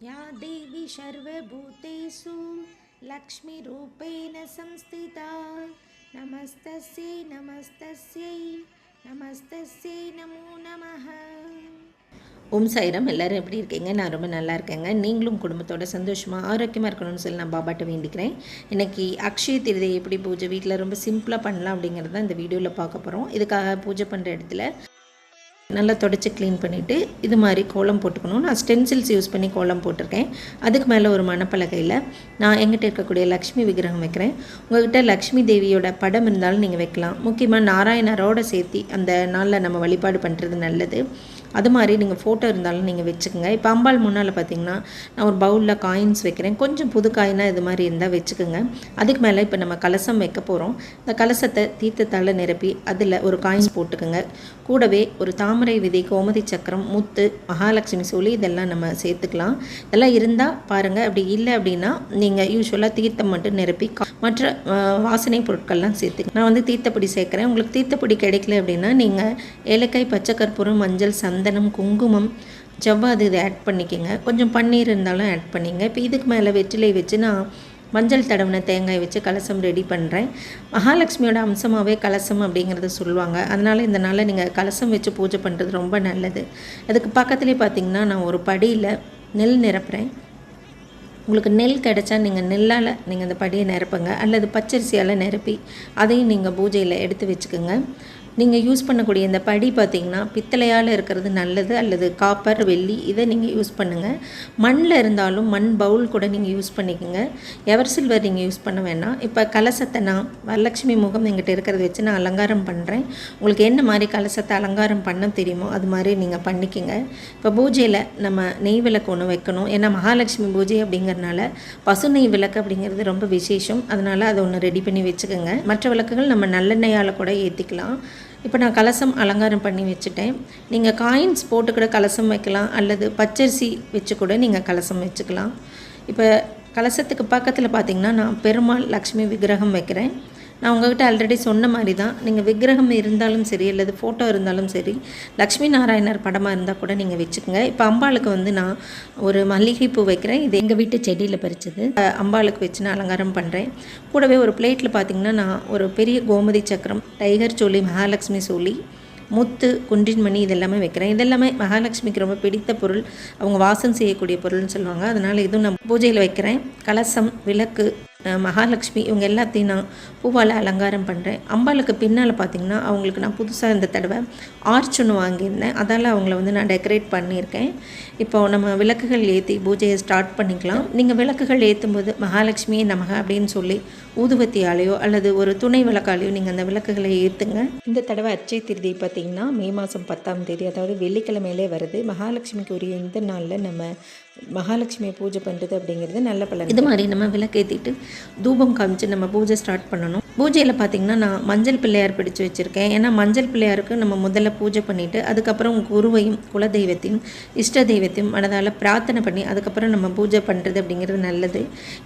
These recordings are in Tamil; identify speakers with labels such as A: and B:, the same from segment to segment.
A: या देवी सर्वभूतेषु लक्ष्मीरूपेण संस्थिता नमस्तस्यै नमस्तस्यै நமஸ்தஸ்யை நமோ நமः ஓம் சாயிரம் எல்லாரும் எப்படி இருக்கீங்க நான் ரொம்ப நல்லா இருக்கேங்க நீங்களும் குடும்பத்தோட சந்தோஷமாக ஆரோக்கியமாக இருக்கணும்னு சொல்லி நான் பாபாட்ட வேண்டிக்கிறேன் இன்றைக்கி அக்ஷய திருதை எப்படி பூஜை வீட்டில் ரொம்ப சிம்பிளாக பண்ணலாம் அப்படிங்கிறது தான் இந்த வீடியோவில் பார்க்க போகிறோம் இதுக்காக பூஜை பண்ணுற இடத்துல நல்லா தொடச்சி க்ளீன் பண்ணிவிட்டு இது மாதிரி கோலம் போட்டுக்கணும். நான் ஸ்டென்சில்ஸ் யூஸ் பண்ணி கோலம் போட்டிருக்கேன். அதுக்கு மேலே ஒரு மணப்பலகையில் நான் எங்கிட்ட இருக்கக்கூடிய லக்ஷ்மி விக்கிரகம் வைக்கிறேன். உங்கள்கிட்ட லக்ஷ்மி தேவியோட படம் இருந்தாலும் நீங்கள் வைக்கலாம். முக்கியமாக நாராயணரோட சேர்த்தி அந்த நாளில் நம்ம வழிபாடு பண்ணுறது நல்லது. அது மாதிரி நீங்கள் ஃபோட்டோ இருந்தாலும் நீங்கள் வச்சுக்கோங்க. இப்போ அம்பாள் முன்னால் பார்த்தீங்கன்னா நான் ஒரு பவுலில் காயின்ஸ் வைக்கிறேன். கொஞ்சம் புது காயினாக இது மாதிரி இருந்தால் வச்சுக்கோங்க. அதுக்கு மேலே இப்போ நம்ம கலசம் வைக்க போகிறோம் இந்த கலசத்தை தீர்த்தத்தால் நிரப்பி அதில் ஒரு காயின்ஸ் போட்டுக்கோங்க. கூடவே ஒரு தாமரை விதை கோமதி சக்கரம் முத்து மகாலட்சுமி சொல்லி இதெல்லாம் நம்ம சேர்த்துக்கலாம். இதெல்லாம் இருந்தால் பாருங்கள் அப்படி இல்லை அப்படின்னா நீங்கள் யூஸ்வலாக தீர்த்தம் மட்டும் நிரப்பி மற்ற வாசனை பொருட்கள்லாம் சேர்த்து நான் வந்து தீர்த்தப்பொடி சேர்க்குறேன். உங்களுக்கு தீர்த்தப்பொடி கிடைக்கல அப்படின்னா நீங்கள் ஏலக்காய் பச்சை கற்பூரம் மஞ்சள் சந்தனம் குங்குமம் ஜவ்வாது இதை ஆட் பண்ணிக்கோங்க. கொஞ்சம் பன்னீர் இருந்தாலும் ஆட் பண்ணிங்க. இப்போ இதுக்கு மேலே வெற்றிலை வச்சு நான் மஞ்சள் தடவின தேங்காய் வச்சு கலசம் ரெடி பண்ணுறேன் மகாலட்சுமியோட அம்சமாகவே கலசம் அப்படிங்கிறத சொல்லுவாங்க. அதனால் இந்த நாளில் நீங்கள் கலசம் வச்சு பூஜை பண்ணுறது ரொம்ப நல்லது. அதுக்கு பக்கத்துலேயே பார்த்தீங்கன்னா நான் ஒரு படியில் நெல் நிரப்புறேன். உங்களுக்கு நெல் கிடைச்சா நீங்கள் நெல்லால் நீங்கள் அந்த படியை நிரப்புங்க. அல்லது பச்சரிசியால் நிரப்பி அதையும் நீங்கள் பூஜையில் எடுத்து வச்சுக்கோங்க. நீங்கள் யூஸ் பண்ணக்கூடிய இந்த படி பார்த்திங்கன்னா பித்தளையால் இருக்கிறது நல்லது அல்லது காப்பர் வெள்ளி இதை நீங்கள் யூஸ் பண்ணுங்கள் மண்ணில் இருந்தாலும் மண் பவுல் கூட நீங்கள் யூஸ் பண்ணிக்கோங்க. எவர் சில்வர் நீங்கள் யூஸ் பண்ண வேணாம். இப்போ கலசத்தை நான் வரலட்சுமி முகம் எங்கிட்ட இருக்கிறத வச்சு நான் அலங்காரம் பண்ணுறேன் உங்களுக்கு என்ன மாதிரி கலசத்தை அலங்காரம் பண்ண தெரியுமோ அது மாதிரி நீங்கள் பண்ணிக்கோங்க. இப்போ பூஜையில் நம்ம நெய் விளக்கு ஒன்று வைக்கணும். ஏன்னா மகாலட்சுமி பூஜை அப்படிங்கிறனால பசு நெய் விளக்கு அப்படிங்கிறது ரொம்ப விசேஷம். அதனால் அதை ஒன்று ரெடி பண்ணி வச்சுக்கோங்க. மற்ற விளக்குகள் நம்ம நல்லெண்ணெயால் கூட ஏற்றிக்கலாம் இப்போ நான் கலசம் அலங்காரம் பண்ணி வச்சுட்டேன். நீங்கள் காயின்ஸ் போட்டு கூட கலசம் வைக்கலாம் அல்லது பச்சரிசி வச்சு கூட நீங்கள் கலசம் வச்சுக்கலாம். இப்போ கலசத்துக்கு பக்கத்தில் பார்த்தீங்கன்னா நான் பெருமாள் லக்ஷ்மி விக்கிரகம் வைக்கிறேன். நான் உங்ககிட்ட ஆல்ரெடி சொன்ன மாதிரி தான் நீங்கள் விக்கிரகம் இருந்தாலும் சரி அல்லது ஃபோட்டோ இருந்தாலும் சரி லக்ஷ்மி நாராயணர் படமாக இருந்தால் கூட நீங்கள் வச்சுக்கோங்க. இப்போ அம்பாளுக்கு வந்து நான் ஒரு மல்லிகை பூ வைக்கிறேன். இது எங்கள் வீட்டு செடியில் பறித்தது அம்பாளுக்கு வச்சு நான் அலங்காரம் பண்ணுறேன் கூடவே ஒரு பிளேட்டில் பார்த்திங்கன்னா நான் ஒரு பெரிய கோமதி சக்கரம் டைகர் சோலி மகாலட்சுமி சோலி முத்து குன்றின்மணி இதெல்லாமே வைக்கிறேன். இதெல்லாமே மகாலட்சுமிக்கு ரொம்ப பிடித்த பொருள். அவங்க வாசம் செய்யக்கூடிய பொருள்னு சொல்லுவாங்க. அதனால் இதுவும் நான் பூஜையில் வைக்கிறேன். கலசம் விளக்கு மகாலட்சுமி இவங்க எல்லாத்தையும் நான் பூவால் அலங்காரம் பண்ணுறேன் அம்பாளுக்கு பின்னால் பார்த்தீங்கன்னா அவங்களுக்கு நான் புதுசாக இந்த தடவை ஆர்ச் ஒன்று வாங்கியிருந்தேன். அதால் அவங்கள வந்து நான் டெக்கரேட் பண்ணியிருக்கேன். இப்போ நம்ம விளக்குகள் ஏற்றி பூஜையை ஸ்டார்ட் பண்ணிக்கலாம். நீங்கள் விளக்குகள் ஏற்றும் போது மகாலட்சுமியே நமக அப்படின்னு சொல்லி ஊதுவத்தியாலேயோ அல்லது ஒரு துணை விளக்காலேயோ நீங்கள் அந்த விளக்குகளை ஏற்றுங்க இந்த தடவை அச்சை திருதி பார்த்திங்கன்னா மே மாதம் பத்தாம் தேதி அதாவது வெள்ளிக்கிழமையிலே வருது. மகாலட்சுமிக்கு உரிய இந்த நாளில் நம்ம மகாலட்சுமியை பூஜை பண்ணுறது அப்படிங்கிறது நல்ல பலன். இது மாதிரி நம்ம விளக்கேற்றிட்டு தூபம் காமிச்சு நம்ம பூஜை ஸ்டார்ட் பண்ணணும். பூஜையில் பார்த்திங்கன்னா நான் மஞ்சள் பிள்ளையார் பிடிச்சு வச்சுருக்கேன். ஏன்னா மஞ்சள் பிள்ளையாருக்கு நம்ம முதல்ல பூஜை பண்ணிவிட்டு அதுக்கப்புறம் குருவையும் குலதெய்வத்தையும் இஷ்ட தெய்வத்தையும் மனதால் பிரார்த்தனை பண்ணி அதுக்கப்புறம் நம்ம பூஜை பண்ணுறது அப்படிங்கிறது நல்லது.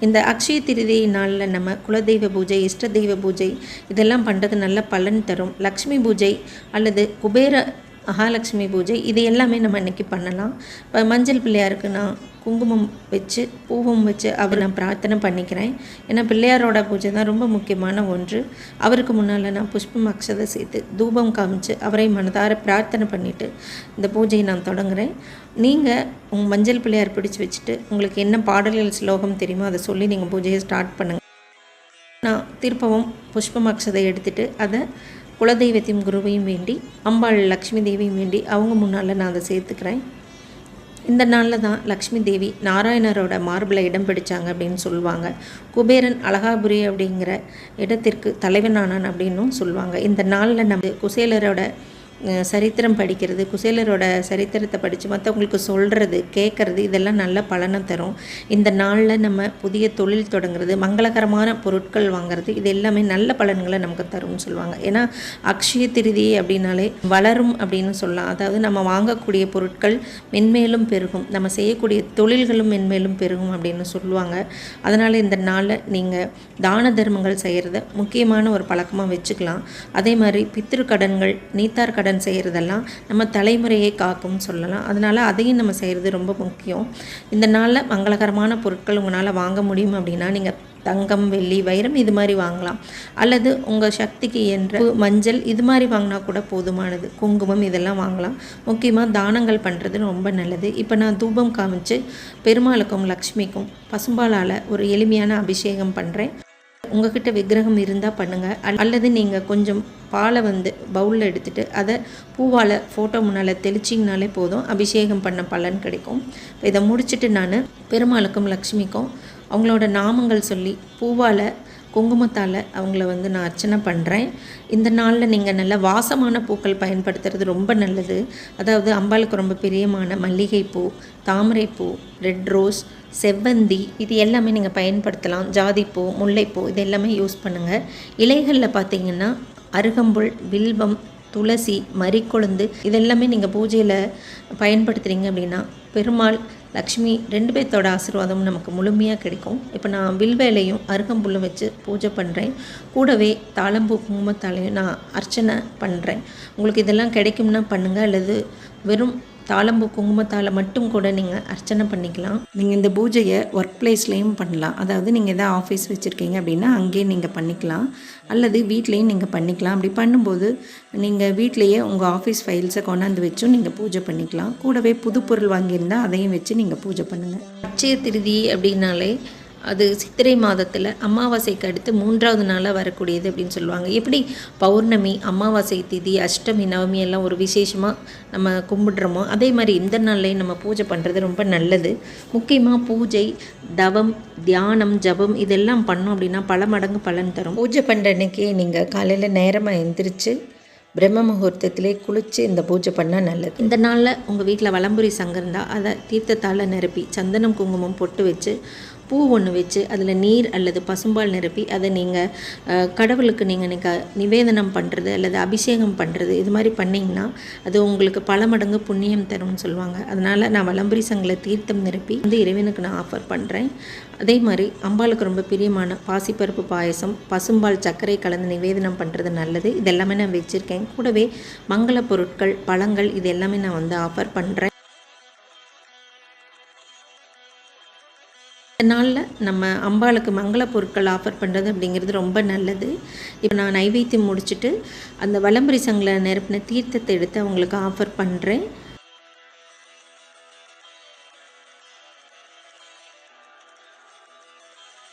A: இந்த அக்ஷய திருதி நாளில் நம்ம குலதெய்வ பூஜை இஷ்ட தெய்வ பூஜை இதெல்லாம் பண்ணுறது நல்ல பலன் தரும். லக்ஷ்மி பூஜை அல்லது குபேர மகாலட்சுமி பூஜை இது எல்லாமே நம்ம இன்றைக்கி பண்ணலாம். இப்போ மஞ்சள் பிள்ளையாருக்கு நான் குங்குமம் வச்சு பூவும் வச்சு அவர் நான் பிரார்த்தனை பண்ணிக்கிறேன். ஏன்னா பிள்ளையாரோட பூஜை தான் ரொம்ப முக்கியமான ஒன்று. அவருக்கு முன்னால் நான் புஷ்பம் அக்ஷதை சேர்த்து தூபம் காமிச்சு அவரை மனதார பிரார்த்தனை பண்ணிவிட்டு இந்த பூஜையை நான் தொடங்குகிறேன் நீங்கள் உங்கள் மஞ்சள் பிள்ளையார் பிடிச்சி வச்சுட்டு உங்களுக்கு என்ன பாடல்கள் ஸ்லோகம் தெரியுமோ அதை சொல்லி நீங்கள் பூஜையை ஸ்டார்ட் பண்ணுங்கள் நான் திருப்பவும் புஷ்பம் அக்ஷதை எடுத்துகிட்டு அதை குலதெய்வத்தையும் குருவையும் வேண்டி அம்பாள் லக்ஷ்மி தேவியும் வேண்டி அவங்க முன்னால் நான் அதை சேர்த்துக்கிறேன். இந்த நாளில் தான் லக்ஷ்மி தேவி நாராயணரோட மார்பில் இடம் பிடிச்சாங்க அப்படின்னு சொல்லுவாங்க. குபேரன் அழகாபுரி அப்படிங்கிற இடத்திற்கு தலைவனானான் அப்படின்னும் சொல்லுவாங்க. இந்த நாளில் நம்ம குசேலரோட சரித்திரம் படிக்கிறது குசேலரோட சரித்திரத்தை படித்து மற்றவங்களுக்கு சொல்கிறது கேட்குறது இதெல்லாம் நல்ல பலனை தரும். இந்த நாளில் நம்ம புதிய தொழில் தொடங்குறது மங்களகரமான பொருட்கள் வாங்குறது இது எல்லாமே நல்ல பலன்களை நமக்கு தரும்னு சொல்லுவாங்க. ஏன்னா அக்ஷய திருதி அப்படின்னாலே வளரும் அப்படின்னு சொல்லலாம். அதாவது நம்ம வாங்கக்கூடிய பொருட்கள் மென்மேலும் பெருகும். நம்ம செய்யக்கூடிய தொழில்களும் மென்மேலும் பெருகும் அப்படின்னு சொல்லுவாங்க. அதனால் இந்த நாளில் நீங்கள் தான தர்மங்கள் செய்கிறத முக்கியமான ஒரு பழக்கமாக வச்சுக்கலாம். அதே மாதிரி பித்திரு கடன்கள் நீத்தார் கடன் கார்டன் செய்கிறதெல்லாம் நம்ம தலைமுறையை காக்கும்னு சொல்லலாம். அதனால் அதையும் நம்ம செய்கிறது ரொம்ப முக்கியம். இந்த நாளில் மங்களகரமான பொருட்கள் உங்களால் வாங்க முடியும் அப்படின்னா நீங்கள் தங்கம் வெள்ளி வைரம் இது மாதிரி வாங்கலாம். அல்லது உங்கள் சக்திக்கு என்ற மஞ்சள் இது மாதிரி வாங்கினா கூட போதுமானது. குங்குமம் இதெல்லாம் வாங்கலாம். முக்கியமாக தானங்கள் பண்ணுறது ரொம்ப நல்லது. இப்போ நான் தூபம் காமிச்சு பெருமாளுக்கும் லக்ஷ்மிக்கும் பசும்பாலால் ஒரு எளிமையான அபிஷேகம் பண்ணுறேன் உங்ககிட்ட விக்கிரகம் இருந்தால் பண்ணுங்கள் அல்லது நீங்கள் கொஞ்சம் பாலை வந்து பவுலில் எடுத்துகிட்டு அதை பூவால் ஃபோட்டோ முன்னால் தெளிச்சிங்கனாலே போதும். அபிஷேகம் பண்ண பலன் கிடைக்கும். இதை முடிச்சுட்டு நான் பெருமாளுக்கும் லக்ஷ்மிக்கும் அவங்களோட நாமங்கள் சொல்லி பூவால் குங்குமத்தால் அவங்கள வந்து நான் அர்ச்சனை பண்ணுறேன் இந்த நாளில் நீங்கள் நல்ல வாசமான பூக்கள் பயன்படுத்துறது ரொம்ப நல்லது. அதாவது அம்பாளுக்கு ரொம்ப பிரியமான மல்லிகைப்பூ தாமரைப்பூ ரெட் ரோஸ் செவ்வந்தி இது எல்லாமே நீங்கள் பயன்படுத்தலாம். ஜாதிப்பூ முல்லைப்பூ இது எல்லாமே யூஸ் பண்ணுங்கள் இலைகளில் பார்த்தீங்கன்னா அருகம்புல் வில்வம் துளசி மறிக்கொழுந்து இதெல்லாமே நீங்கள் பூஜையில் பயன்படுத்துகிறீங்க அப்படின்னா பெருமாள் லக்ஷ்மி ரெண்டு பேர்த்தோட ஆசீர்வாதமும் நமக்கு முழுமையாக கிடைக்கும். இப்போ நான் வில்வேலையும் அருகம்புல்லும் வச்சு பூஜை பண்ணுறேன் கூடவே தாளம்பூ குங்குமத்தாலையும் நான் அர்ச்சனை பண்ணுறேன் உங்களுக்கு இதெல்லாம் கிடைக்கும்னா பண்ணுங்கள் அல்லது வெறும் தாளம்பூ குங்குமத்தால் மட்டும் கூட நீங்கள் அர்ச்சனை பண்ணிக்கலாம். நீங்கள் இந்த பூஜையை ஒர்க் பிளேஸ்லேயும் பண்ணலாம். அதாவது நீங்கள் எதாவது ஆஃபீஸ் வச்சுருக்கீங்க அப்படின்னா அங்கேயே நீங்கள் பண்ணிக்கலாம். அல்லது வீட்லேயும் நீங்கள் பண்ணிக்கலாம். அப்படி பண்ணும்போது நீங்கள் வீட்லேயே உங்கள் ஆஃபீஸ் ஃபைல்ஸை கொண்டாந்து வச்சும் நீங்கள் பூஜை பண்ணிக்கலாம். கூடவே புது பொருள் வாங்கியிருந்தால் அதையும் வச்சு நீங்கள் பூஜை பண்ணுங்கள் அச்சய திருதி அப்படின்னாலே அது சித்திரை மாதத்தில் அமாவாசைக்கு அடுத்து மூன்றாவது நாளாக வரக்கூடியது அப்படின்னு சொல்லுவாங்க. எப்படி? பௌர்ணமி அமாவாசை திதி அஷ்டமி நவமி எல்லாம் ஒரு விசேஷமாக நம்ம கும்பிடுறோமோ அதே மாதிரி இந்த நாள்லையும் நம்ம பூஜை பண்ணுறது ரொம்ப நல்லது. முக்கியமாக பூஜை தவம் தியானம் ஜபம் இதெல்லாம் பண்ணோம் அப்படின்னா பல மடங்கு பலன் தரும். பூஜை பண்ணுற அன்னைக்கு நீங்கள் காலையில் நேரமாக எந்திரிச்சு பிரம்ம முகூர்த்தத்திலே குளித்து இந்த பூஜை பண்ணால் நல்லது. இந்த நாளில் உங்கள் வீட்டில் வளம்புரி சங்கம் இருந்தால் அதை தீர்த்தத்தால் நிரப்பி சந்தனம் குங்குமம் பொட்டு வச்சு பூ ஒன்று வச்சு அதில் நீர் அல்லது பசும்பால் நிரப்பி அதை நீங்கள் கடவுளுக்கு நீங்கள் நீங்கள் நிவேதனம் பண்ணுறது அல்லது அபிஷேகம் பண்ணுறது இது மாதிரி பண்ணிங்கன்னா அது உங்களுக்கு பல மடங்கு புண்ணியம் தரும்னு சொல்லுவாங்க. அதனால் நான் வலம்புரி சங்கில் தீர்த்தம் நிரப்பி வந்து இறைவனுக்கு நான் ஆஃபர் பண்ணுறேன் அதே மாதிரி அம்பாளுக்கு ரொம்ப பிரியமான பாசிப்பருப்பு பாயசம் பசும்பால் சர்க்கரை கலந்து நிவேதனம் பண்ணுறது நல்லது. இதெல்லாமே நான் வச்சுருக்கேன். கூடவே மங்கள பொருட்கள் பழங்கள் இது எல்லாமே நான் வந்து ஆஃபர் பண்ணுறேன் நாளில் நம்ம அம்பாளுக்கு மங்கள பொருட்கள் ஆஃபர் பண்ணுறது அப்படிங்கிறது ரொம்ப நல்லது. இப்போ நான் நைவேத்தியம் முடிச்சுட்டு அந்த வலம்பரி சங்கில் நிரப்பின தீர்த்தத்தை எடுத்து அவங்களுக்கு ஆஃபர் பண்ணுறேன்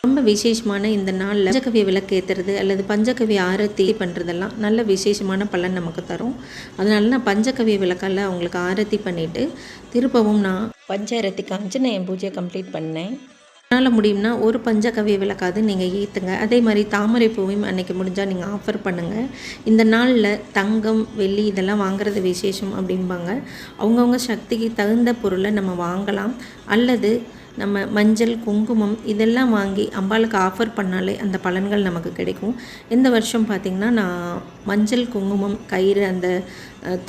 A: ரொம்ப விசேஷமான இந்த நாளில் பஞ்சகவி விளக்கு ஏற்றுறது அல்லது பஞ்சகவிய ஆரத்தி பண்ணுறதெல்லாம் நல்ல விசேஷமான பலன் நமக்கு தரும். அதனால நான் பஞ்சகவிய விளக்கால் அவங்களுக்கு ஆரத்தி பண்ணிவிட்டு திருப்பவும் நான் பஞ்சாரத்தி காமிச்சு நான் என் பூஜையை கம்ப்ளீட் பண்ணேன். என்னால் முடியும்னா ஒரு பஞ்சகவிய விளக்காது நீங்கள் ஏற்றுங்க அதே மாதிரி தாமரை பூவையும் அன்றைக்கி முடிஞ்சால் நீங்கள் ஆஃபர் பண்ணுங்கள் இந்த நாளில் தங்கம் வெள்ளி இதெல்லாம் வாங்குறது விசேஷம் அப்படிம்பாங்க. அவங்கவுங்க சக்திக்கு தகுந்த பொருளை நம்ம வாங்கலாம். அல்லது நம்ம மஞ்சள் குங்குமம் இதெல்லாம் வாங்கி அம்பாளுக்கு ஆஃபர் பண்ணாலே அந்த பலன்கள் நமக்கு கிடைக்கும். இந்த வருஷம் பார்த்திங்கன்னா நான் மஞ்சள் குங்குமம் கயிறு அந்த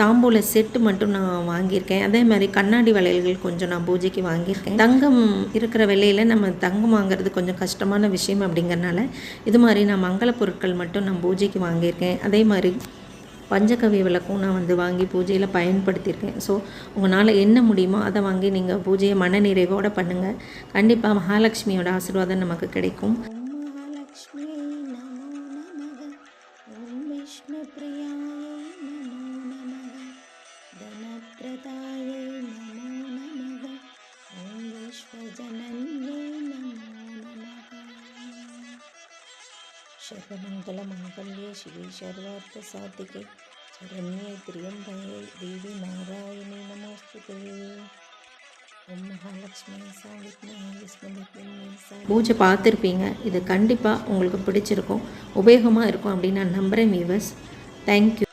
A: தாம்பூல செட்டு மட்டும் நான் வாங்கியிருக்கேன். அதே மாதிரி கண்ணாடி வளையல்கள் கொஞ்சம் நான் பூஜைக்கு வாங்கியிருக்கேன். தங்கம் இருக்கிற விலையில் நம்ம தங்கம் வாங்குறது கொஞ்சம் கஷ்டமான விஷயம் அப்படிங்கிறனால இது மாதிரி நான் மங்கள பொருட்கள் மட்டும் நான் பூஜைக்கு வாங்கியிருக்கேன். அதே மாதிரி பஞ்சகவி விளக்கும் நான் வந்து வாங்கி பூஜையில் பயன்படுத்தியிருக்கேன். ஸோ உங்களால் என்ன முடியுமோ அதை வாங்கி நீங்கள் பூஜையை மன நிறைவோடு பண்ணுங்கள் கண்டிப்பாக மகாலட்சுமியோட ஆசீர்வாதம் நமக்கு கிடைக்கும். சர்வமங்கலமாங்கல்யே ஸ்ரீ சர்வார்த்த சாத்திகை. சரண்யே திரியம்பயே தேவி நாராயணி நமோஸ்துதே. பூஜை பார்த்துருப்பீங்க. இது கண்டிப்பாக உங்களுக்கு பிடிச்சிருக்கும். உபயோகமாக இருக்கும் அப்படின்னு நான் நம்புகிறேன் வீவர்ஸ் தேங்க்யூ